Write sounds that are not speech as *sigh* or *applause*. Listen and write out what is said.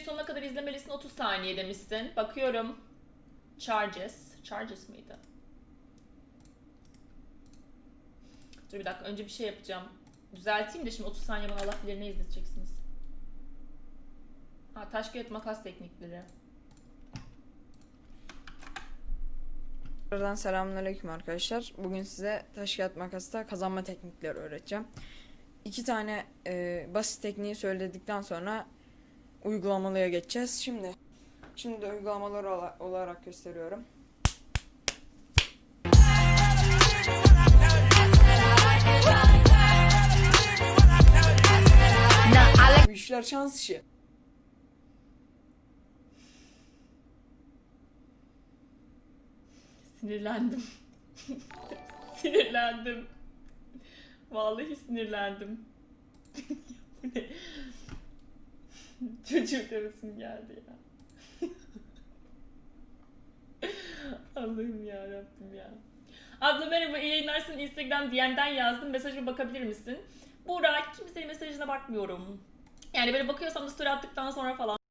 Sonuna kadar izlemelisin 30 saniye demişsin. Bakıyorum. Charges. Charges mıydı? Dur bir dakika önce bir şey yapacağım. Düzelteyim de şimdi 30 saniye bana Allah bilir ne izleteceksiniz. Ha taş kağıt makas teknikleri. Buradan selamünaleyküm arkadaşlar. Bugün size taş kağıt makasta kazanma teknikleri öğreteceğim. İki tane e, basit tekniği söyledikten sonra uygulamalıya geçeceğiz. Şimdi şimdi de uygulamalar ola- olarak gösteriyorum. Bu işler şans işi. Sinirlendim. *laughs* sinirlendim. Vallahi sinirlendim. *laughs* *laughs* Çocuğu dövesim geldi ya. *laughs* Allah'ım ya Rabbim ya. Abla merhaba iyi yayınlar Senin Instagram DM'den yazdım. Mesajıma bakabilir misin? Buğra kimsenin mesajına bakmıyorum. Yani böyle bakıyorsam da story attıktan sonra falan